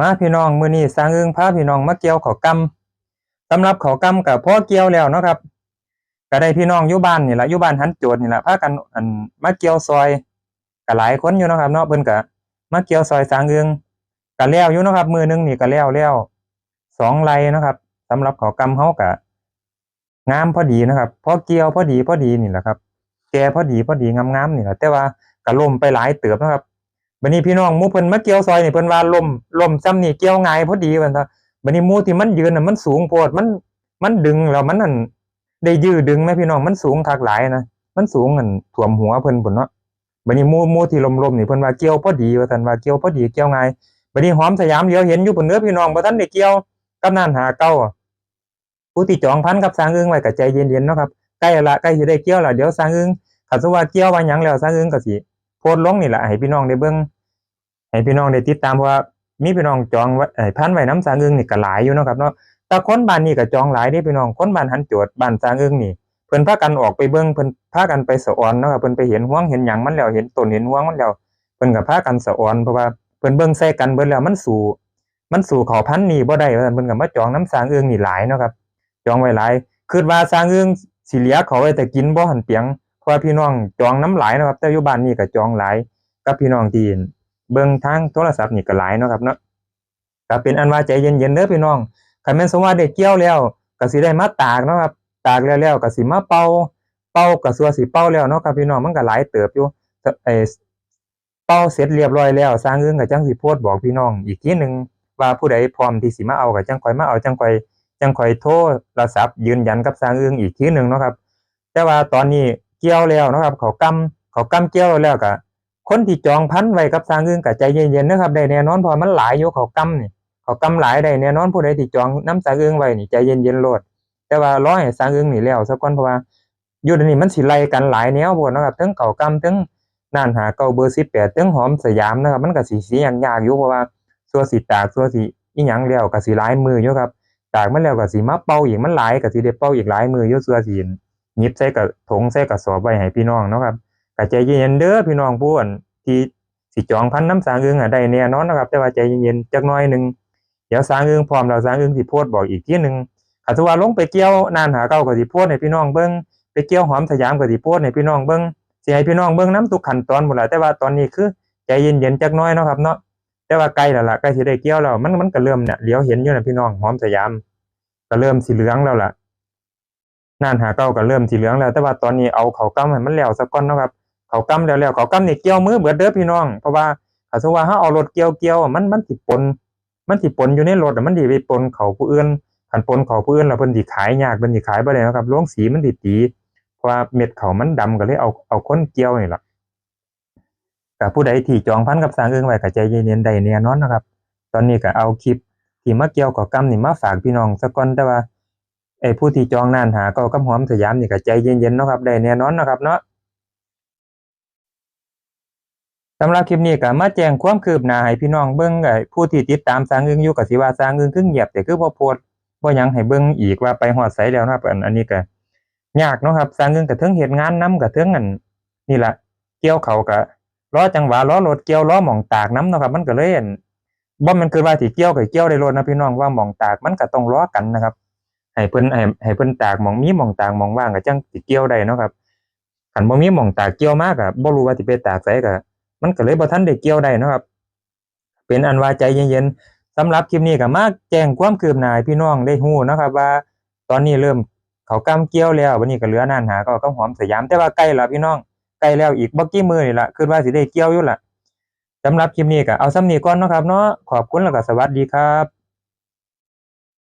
มาพี่น้องมื้อนี้สร้างอึ้งพาพี่น้องมาเกี่ยวข้าวกำสำหรับข้าวกำกับพ่อเกี่ยวแล้วเนาะครับก็ได้พี่น้องอยู่บ้านนี่แหละอยู่บ้านหันโจดนี่แหละพากันอันมาเกี่ยวซอยก็หลายคนอยู่นะครับเนาะเพิ่นก็มาเกี่ยวซอยสร้างอึ้งก็แล้วอยู่นะครับ มือหนึงนี่ก็แล้วแล้วสองไรนะครับสำหรับข้าวกำเฮาก็งามพอดีนะครับพอเกี่ยวพอดีพอดีนี่แหละครับ แก่พอดีพอดีงามๆนี่แหละแต่ว่าก็ล่มไปหลายเติบนะครับ บัดนี้พี่น้องหมู่เพิ่นมาเกี่ยวซอยนี่เพิ่นว่าลมลมซ้ำนี่เกี่ยวง่ายพอดีว่าซั่นบัดนี้หมู่ที่มันยืนน่ะมันสูงโพดมันมันดึงแล้วมันนั่นได้ยื้อดึงแม่พี่น้องมันสูงคักหลายนะมันสูงอันท่วมหัวเพิ่นพุ่นเนาะบัดนี้หมู่หมู่ที่ลมๆนี่เพิ่นว่าเกี่ยวพอดีว่าซั่นว่าเกี่ยวพอดีเกี่ยวง่ายบัดนี้หอมสยามเดียวเห็นอยู่เพิ่นเด้อพี่น้องบ่ทันได้เกี่ยวกับนั่นหาเก่าผู้ที่จองพันกับสร้างอึ้งไว้ก็ใจเย็นๆเนาะครับใกล้ละใกล้สิได้เกี่ยวล้วเดี๋ยวสร้างอึ้งถ้าสมมุติว่าเกี่ยวว่าหยังแล้วสร้างอึ้งก็สิ พสต์ลงนี่แหละให้พี่น้องได้เบิ่งให้พี่น้องได้ติดตามเพราะว่ามีพี่น้องจองไว้พันไว้น้ำสางอึงนี่ก็หลายอยู่เนาะครับเนาะแต่คนบ้านนี้ก็จองหลายเด้พี่น้องคนบ้านหันโจดบ้านสางอึงนี่เพิ่นพากันออกไปเบิ่งเพิ่นพากันไปสะออนเนาะครับเพิ่นไปเห็นห่วงเห็นหยังมันแล้วเห็นต้นเห็นห่วงมันแล้วเพิ่นก็พากันสะออนเพราะว่าเพิ่นเบิ่งใส่กันเบิดแล้วมันสู่มันสู่เขาพันนี้บ่ได้เพิ่นก็มาจองน้ำสางอึงนี่หลายเนาะครับจองไว้หลายคิดว่าสางอึงสิเหลือเขาไว้แต่กินบ่หันเปียงเพราะพี่น้องจองน้ำหลายนะครับ แต่อยู่บ้านนี้ก็จองหลายกับพี่น้องที่เบิ่งทางโทรศัพท์นี่ก็หลายเนาะครับเนาะก็เป็นอันว่าใจเย็นๆเด้อพี่น้องคันแม่นสมว่าได้เกี่ยวแล้วก็สิได้มาตากเนาะครับตากแล้วแล้วก็สิมาเป่าเป่าก็สัวสิเป่าแล้วเนาะครับพี่น้องมันก็หลายเติบอยู่ไอ้เป่าเสร็จเรียบร้อยแล้วสร้างอึ้งก็จังสิโพสต์บอกพี่น้อง อีกทีหนึ่งว่าผู้ใดพร้อมที่สิมาเอาก็จังคอยมาเอาจังคอยจังคอยโทรศัพท์ยืนยันกับสร้างอึ้งอีกทีหนึ่งเนาะครับ แต่ว่าตอนนี้ เกี่ยวแล้วนะครับ เขากำเขากำเกี่ยวแล้วก็คนที่จองพันไว้กับสร้างอึ้งก็ใจเย็นๆนะครับได้แน่นอนพราะมันหลายอยู่เขากำนี่เขากำหลายได้แน่นอนผู้ใดที่จองน้ำสร้างอึ้งไว้นี่ใจเย็นๆโลดแต่ว่าร้อให้สร้างอึ้งนี่แล้วซะก่อนเพราะว่าอยู่เดี๋ยวนี้มันสิไล่กันหลายแนวพุ่นะครับทั้งเขากำทั้งน่านหาเก่าเบอร์18ทั้งหอมสยามนะครับ มันก็สิสิยากอยู่เพราะว่าสัวสิตากสัวสิอีหยังแล้วก็สิหลายมืออยู่ครับตากมันแล้วก็สิมาเป่าอีกมันหลายก็สิได้เป่าอีกหลายมืออยู่สัวสิห ยิบใส่กับถุงใส่กระสอบไว้ให้พี่น้องเนาะครับก็ใจเย็นๆเด้อพี่น้องผู้อ่นที่สิจองพันน้ำสางอึงอะได้แน่นอนนะครับ แต่ว่าใจเย็นๆจักน่อยหนึ่งเดี๋ยวสางอึงพร้อมแล้วสางอึงสิโพสต์บอกอีกทีหนึงถ้าตว่าลงไปเกี่ยวนานหาเก่าก็สิโพสต์ให้พี่น้องเบิ่งไปเกี่ยวหอมสยามก็สิโพสต์ให้พี่น้องเบิ่งสิให้พี่น้องเบิ่งนํทุกขันตอนหมดแหละแต่ว่าตอนนี้คือใจเย็นๆจักน่อยเนาะครับเนาะแต่ว่าใกล้แล้วล่ะใกล้สิได้เกี่ยวแล้วมันมันก็เริ่มเนี่ยเลี้ยวเห็นอยู่นะพี่น้องหอมสยาม ก็เริ่มสีเหลืองแล้วล่ะ นานหาเก่าก็เริ่มสีเหลืองแล้ว แต่ว่าตอนนี้เอาเขากำให้มันแล้วซะก่อนนะครับเขากำแล้วแล้วเขากำนี่ยเกี่ยวมือเบิดเด้อพี่น้อง เพราะว่าถ้าสมมติว่าเฮาเอารถเกี่ยวเกี่ยวมันมันสิดปน มันสิดปนอยู่ในรถมันสิไปปนเขาผู้อื่นคันปนเขาผู้อื่นแล้วเพิ่นสิขายยากเพิ่นสิขายบ่ได้นะครับโรงสีมันสิตีเพราะว่าเม็ดเขามันดำก็เลยเอาเอาค้นเกี่ยวนี่ล่ะก็ผู้ใดที่จองพันกับสร้างเอิงไว้ก็ใจเย็นๆได้แน่นอนนะครับ ตอนนี้ก็เอาคลิปที่มาเกี่ยวกับกำนี่มาฝากพี่น้องซะก่อนแต่ว่า ไอ้ผู้ที่จองนานหาก็กำหอมสยามนี่ก็ใจเย็นๆเนาะครับได้แน่นอนนะครับเนาะสำหรับคลิปนี้ก็มาแจ้งความคืบหน้าให้พี่น้องเบิ่งไอ้ผู้ที่ติดตามสร้างอึงอยู่ก็สิว่าสร้างอึงคือเงียบแต่คือบ่โพสต์บ่หยังให้เบิ่งอีกว่าไปฮอดไสแล้วนะครับอันนี้ก็ยากเนาะครับสร้างอึงก็เทิงเฮ็ดงานนํก็เทิงอันนี่แหละเกี่ยวเขาก็รอจังหวะรอรถเกี่ยวรอหม่องตากนํเนาะครับมันก็เล่นบ่ม่นคือว่าสิเกี่ยวก็เกี่ยวได้รถนะพี่น้องว่าหม่องตากมันก็ต้องรอกันนะครับ ให้เพิ่นให้ให้เพิ่นตากมองมีมองตากมองว่างก็จังสิเกี่ยวได้เนาะครับคันบ่มีมองตากเกี่ยวมาก็บ่รู้ว่าสิไปตากไสก็มันก็เลยบ่ทันได้เกี่ยวได้เนาะครับ เป็นอันว่าใจเย็นๆสำหรับคลิปนี้ก็มาแจ้งความคืบหน้าพี่น้องได้ฮู้เนาะครับ ว่า ตอนนี้เริ่มเขากำเกี่ยวแล้ววันนี้ก็เหลือนานหาก็ก็หอมสยามแต่ว่าใกล้แล้วพี่น้องใกล้แล้วอีกบ่กี่มื้อนี่ล่ะคิดว่าสิได้เกี่ยวอยู่ล่ะสำหรับคลิปนี้ก็เอาซ้ำนี้ก่อนเนาะครับเนาะขอบคุณแล้วก็สวัสดีครับ